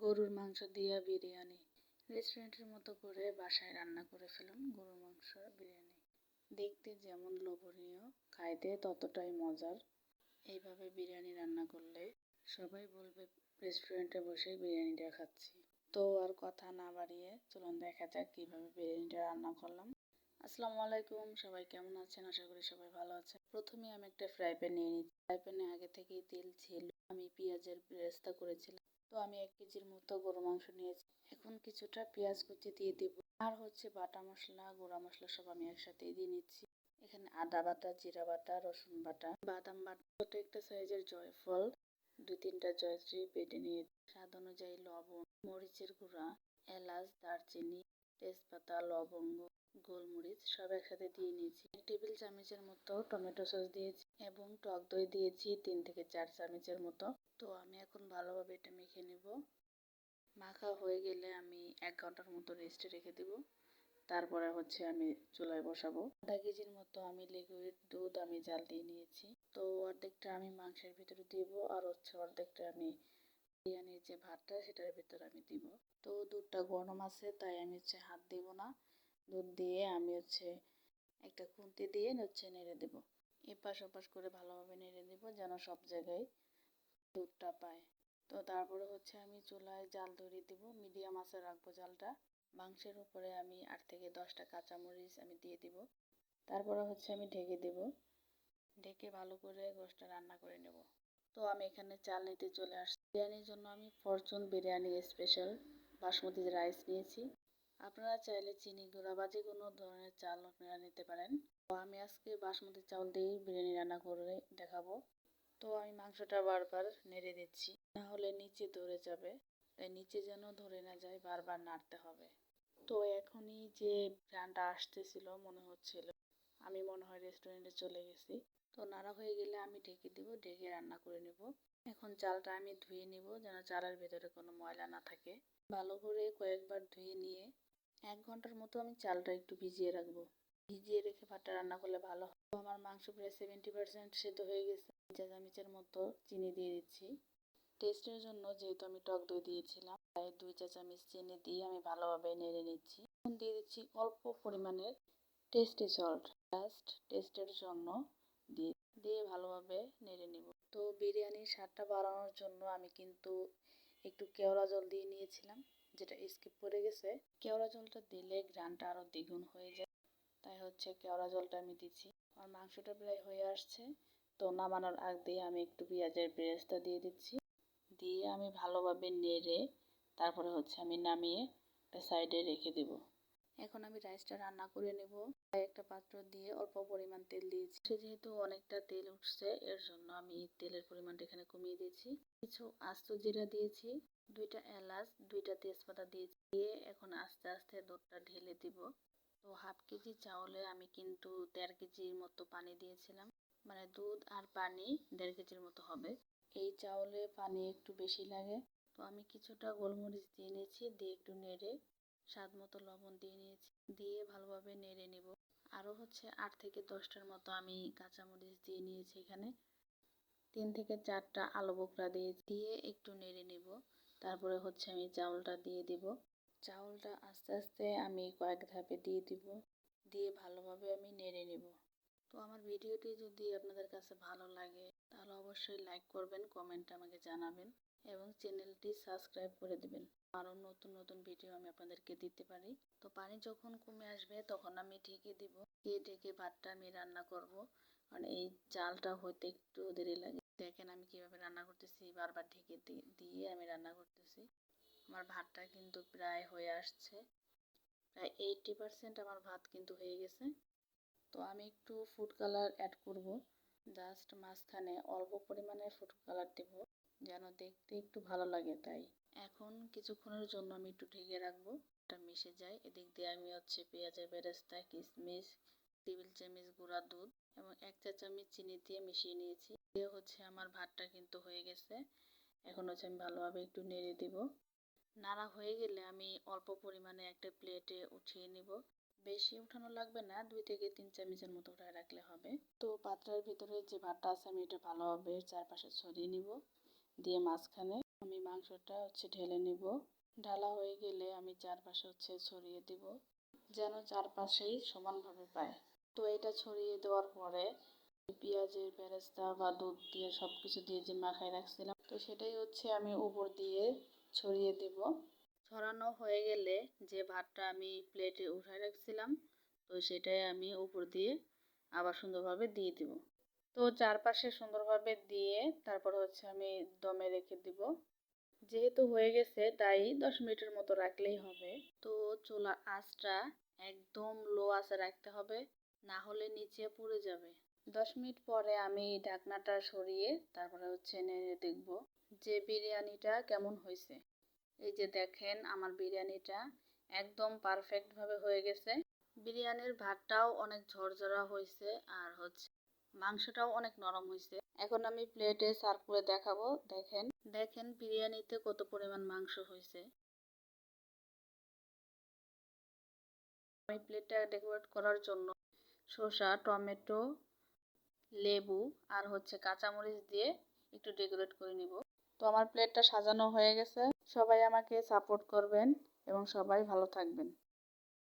গরুর মাংস দিয়া বিরিয়ানি। রেস্টুরেন্টের মতো করে বাসায় রান্না করে ফেলুন গরুর মাংস বিরিয়ানি। দেখতে যেমন লোভনীয়, খাইতে ততটাই মজার। এইভাবে বিরিয়ানি রান্না করলে সবাই বলবে, রেস্টুরেন্টে বসে বিরিয়ানিটা খাচ্ছি। তো আর কথা না বাড়িয়ে চলুন দেখা যাক কীভাবে বিরিয়ানিটা রান্না করলাম। আসসালামু আলাইকুম, সবাই কেমন আছেন? আশা করি সবাই ভালো আছেন। প্রথমে আমি একটা ফ্রাই প্যান নিয়ে নিচ্ছি। ফ্রাই প্যানে আগে থেকেই তেল ছিল। আমি পেঁয়াজের বেরেস্তা করেছিলাম। তো আমি এক কেজির মতো গরু মাংস নিয়েছি। এখন কিছুটা পেঁয়াজ কুচি দিয়ে দেব। আর হচ্ছে বাটা মশলা, গুঁড়া মশলা সব আমি একসাথে দিয়ে নিচ্ছি। এখানে আদা বাটা, জিরা বাটা, রসুন বাটা, বাদাম বাটা, ছোট একটা সাইজের জয়ফল, দুই তিনটা জয়ত্রী বেটে নিয়ে স্বাদ অনুযায়ী লবণ, মরিচের গুঁড়া, এলাচ, দারচিনি, তেজপাতা, লবঙ্গ, গোলমরিচ সব একসাথে দিয়ে নিয়েছি। এক টেবিল চামচের মতো টমেটো সস দিয়েছি এবং টক দই দিয়েছি তিন থেকে চার চামচের মতো। তো আমি এখন ভালোভাবে এটা মেখে নেব। মাখা হয়ে গেলে আমি এক ঘণ্টার মতো রেস্টে রেখে দেব। তারপরে হচ্ছে আমি চুলায় বসাবো। আধা কেজির মতো আমি লিকুইড দুধ আমি জাল দিয়ে নিয়েছি। তো অর্ধেকটা আমি মাংসের ভিতরে দিব আর হচ্ছে অর্ধেকটা আমি বিরিয়ানির যে ভাতটা সেটার ভিতরে আমি দিব। তো দুধটা গরম আছে, তাই আমি হচ্ছে হাত দেব না। দুধ দিয়ে আমি হচ্ছে একটা খুন্তি দিয়ে হচ্ছে নেড়ে দেব। এপাশ ওপাশ করে ভালোভাবে নেড়ে দেব যেন সব জায়গায় দুধটা পায়। তো তারপরে হচ্ছে আমি চুলায় জাল ধরিয়ে দেব, মিডিয়াম আঁচে রাখব জালটা। মাংসের উপরে আমি আট থেকে দশটা কাঁচামরিচ আমি দিয়ে দিব। তারপরে হচ্ছে আমি ঢেকে দেব। ঢেকে ভালো করে গোষ্ঠটা রান্না করে নেব। তো আমি এখানে চাল নিতে চলে আসছি। বিরিয়ানির জন্য আমি Fortune biryani special basmati rice নিয়েছি। আপনারা চাইলে চিনি গুঁড়া বা যে কোনো ধরনের চাল আপনারা নিতে পারেন। তো আমি আজকে বাসমতি চাউল দিয়েই বিরিয়ানি রান্না করে দেখাবো। তো আমি মাংসটা বারবার নেড়ে দিচ্ছি, না হলে নিচে ধরে যাবে। তাই নিচে যেন ধরে না যায়, বারবার নাড়তে হবে। তো এখনই যে গানটা আসতেছিল, মনে হচ্ছিল, আমি মনে হয় রেস্টুরেন্টে চলে গেছি। তো নাড়া হয়ে গেলে আমি ঢেকে দিব, ঢেকে রান্না করে নেব। এখন চালটা আমি ধুয়ে নিব, যেন চালের ভেতরে কোনো ময়লা না থাকে। ভালো করে কয়েকবার ধুয়ে নিয়ে এক ঘণ্টার মতো আমি চালটা একটু ভিজিয়ে রাখব। ভিজিয়ে রেখে ভাতটা রান্না করলে ভালো হয়। আমার মাংস প্রায় সেভেন্টি পার্সেন্ট সেদ্ধ হয়ে গেছে। চা চামচের মতো চিনি দিয়ে দিচ্ছি। টেস্টের জন্য যেহেতু আমি টক দই দিয়েছিলাম, তাই দুই চা চামচ চিনি দিয়ে আমি ভালোভাবে নেড়ে নিচ্ছি। এখন দিয়ে দিচ্ছি অল্প পরিমাণের টেস্টি সল্ট জাস্ট টেস্টের জন্য দিয়ে দিয়ে ভালোভাবে নেড়ে নিব। তো বিরিয়ানির স্বাদটা বাড়ানোর জন্য আমি কিন্তু একটু কেওড়া জল দিয়ে নিয়েছিলাম, যেটা স্কিপ করে গেছে। কেওড়া জলটা দিলে গ্রানটা আরও দ্বিগুণ হয়ে যায়, তাই হচ্ছে কেওড়া জলটা আমি দিচ্ছি। আর মাংসটা প্রায় হয়ে আসছে তো নামানোর আগ দিয়ে আমি একটু পেঁয়াজের বেরেস্তা দিয়ে দিচ্ছি। দিয়ে আমি ভালোভাবে নেড়ে তারপরে হচ্ছে আমি নামিয়ে একটা সাইডে রেখে দেব। এখন আমি রাইসটা রান্না করে নেব। তাই একটা পাত্র দিয়ে অল্প পরিমাণ তেল দিয়েছি। যেহেতু অনেকটা তেল উঠছে, এর জন্য আমি তেলের পরিমাণটা এখানে কমিয়ে দিয়েছি। কিছু আস্ত জিরা দিয়েছি, দুইটা এলাচ, দুইটা তেজপাতা দিয়েছি। দিয়ে এখন আস্তে আস্তে দুধটা ঢেলে দিব। তো হাফ কেজি চাউলে আমি কিন্তু দেড় কেজির মতো পানি দিয়েছিলাম। মানে দুধ আর পানি দেড় কেজির মতো হবে। এই চাউলে পানি একটু বেশি লাগে। তো আমি কিছুটা গোলমরিচ দিয়ে নিয়েছি, দিয়ে একটু নেড়ে স্বাদ মতো লবণ দিয়ে নিয়েছি। দিয়ে ভালোভাবে নেড়ে নেব। আরও হচ্ছে আট থেকে দশটার মতো আমি কাঁচামরিচ দিয়ে নিয়েছি এখানে। তিন থেকে চারটা আলু বোকরা দিয়ে দিয়ে একটু নেড়ে নেব। তারপরে হচ্ছে আমি চাউলটা দিয়ে দিব। চাউলটা আস্তে আস্তে আমি কয়েক ধাপে দিয়ে দিব। দিয়ে ভালোভাবে আমি নেড়ে নেব। তো আমার ভিডিওটি যদি আপনাদের কাছে ভালো লাগে, তাহলে অবশ্যই লাইক করবেন কমেন্টে আমাকে জানাবেন এবং চ্যানেলটি সাবস্ক্রাইব করে দেবেন। আরও নতুন নতুন ভিডিও আমি আপনাদেরকে দিতে পারি। তো পানি যখন কমে আসবে, তখন আমি ঢেকে দিব। দিয়ে ঢেকে ভাতটা আমি রান্না করব। কারণ এই চালটা হইতে একটু দেরি লাগে। দেখেন আমি কীভাবে রান্না করতেছি। বারবার ঢেকে দিয়ে আমি রান্না করতেছি। আমার ভাতটা কিন্তু প্রায় হয়ে আসছে। প্রায় এইটটি পারসেন্ট আমার ভাত কিন্তু হয়ে গেছে। তো আমি একটু ফুড কালার অ্যাড করব। জাস্ট মাঝখানে অল্প পরিমাণে ফুড কালার দেব, যেন দেখতে একটু ভালো লাগে তাই। এখন কিছুক্ষণের জন্য আমি একটু ঢেকে রাখব এটা মিশে যায়। এদিক দিয়ে আমি হচ্ছে পেঁয়াজের বেরেস্তা কিশমিশ টেবিল চামচ গুঁড়া দুধ এবং এক চা চামচ চিনি দিয়ে মিশিয়ে নিয়েছি। দিয়ে হচ্ছে আমার ভাতটা কিন্তু হয়ে গেছে। এখন হচ্ছে আমি ভালোভাবে একটু নেড়ে দিব। নাড়া হয়ে গেলে আমি অল্প পরিমাণে একটা প্লেটে উঠিয়ে নিব। বেশি উঠানো লাগবে না, দুই থেকে তিন চামচের মতো উঠায় রাখলে হবে। তো পাত্রের ভিতরে যে ভাতটা আছে আমি এটা ভালোভাবে চারপাশে ছড়িয়ে নিব। দিয়ে মাঝখানে আমি মাংসটা হচ্ছে ঢেলে নিব। ঢালা হয়ে গেলে আমি চারপাশে হচ্ছে ছড়িয়ে দিব, যেন চারপাশেই সমানভাবে পায়। তো এটা ছড়িয়ে দেওয়ার পরে পেঁয়াজের বেরেস্তা বা দুধ দিয়ে সব কিছু দিয়ে যে মাখায় রাখছিলাম, তো সেটাই হচ্ছে আমি উপর দিয়ে ছড়িয়ে দেব। ছড়ানো হয়ে গেলে যে ভাতটা আমি প্লেটে উঠায় রাখছিলাম, তো সেটাই আমি উপর দিয়ে আবার সুন্দরভাবে দিয়ে দিব। তো চারপাশে সুন্দরভাবে দিয়ে তারপর হচ্ছে আমি দমে রেখে দিব। যেহেতু হয়ে গেছে, তাই দশ মিনিটের মতো রাখলেই হবে। তো চুলার আঁচটা একদম লো আঁচে রাখতে হবে, না হলে নিচে পুড়ে যাবে। দশ মিনিট পরে আমি ঢাকনাটা সরিয়ে তারপরে হচ্ছে নেড়ে দেখব যে বিরিয়ানিটা কেমন হয়েছে। এই যে দেখেন আমার বিরিয়ানিটা একদম পারফেক্টভাবে হয়ে গেছে। বিরিয়ানির ভাতটাও অনেক ঝরঝরা হয়েছে আর হচ্ছে মাংসটাও অনেক নরম হয়েছে। এখন আমি প্লেটে সার্ভ করে দেখাবো। দেখেন দেখেন বিরিয়ানিতে কত পরিমাণ মাংস হয়েছে। আমি প্লেটটা ডেকোরেট করার জন্য শসা, টমেটো, লেবু আর হচ্ছে কাঁচামরিচ দিয়ে একটু ডেকোরেট করে নিব। তো আমার প্লেটটা সাজানো হয়ে গেছে। সবাই আমাকে সাপোর্ট করবেন এবং সবাই ভালো থাকবেন।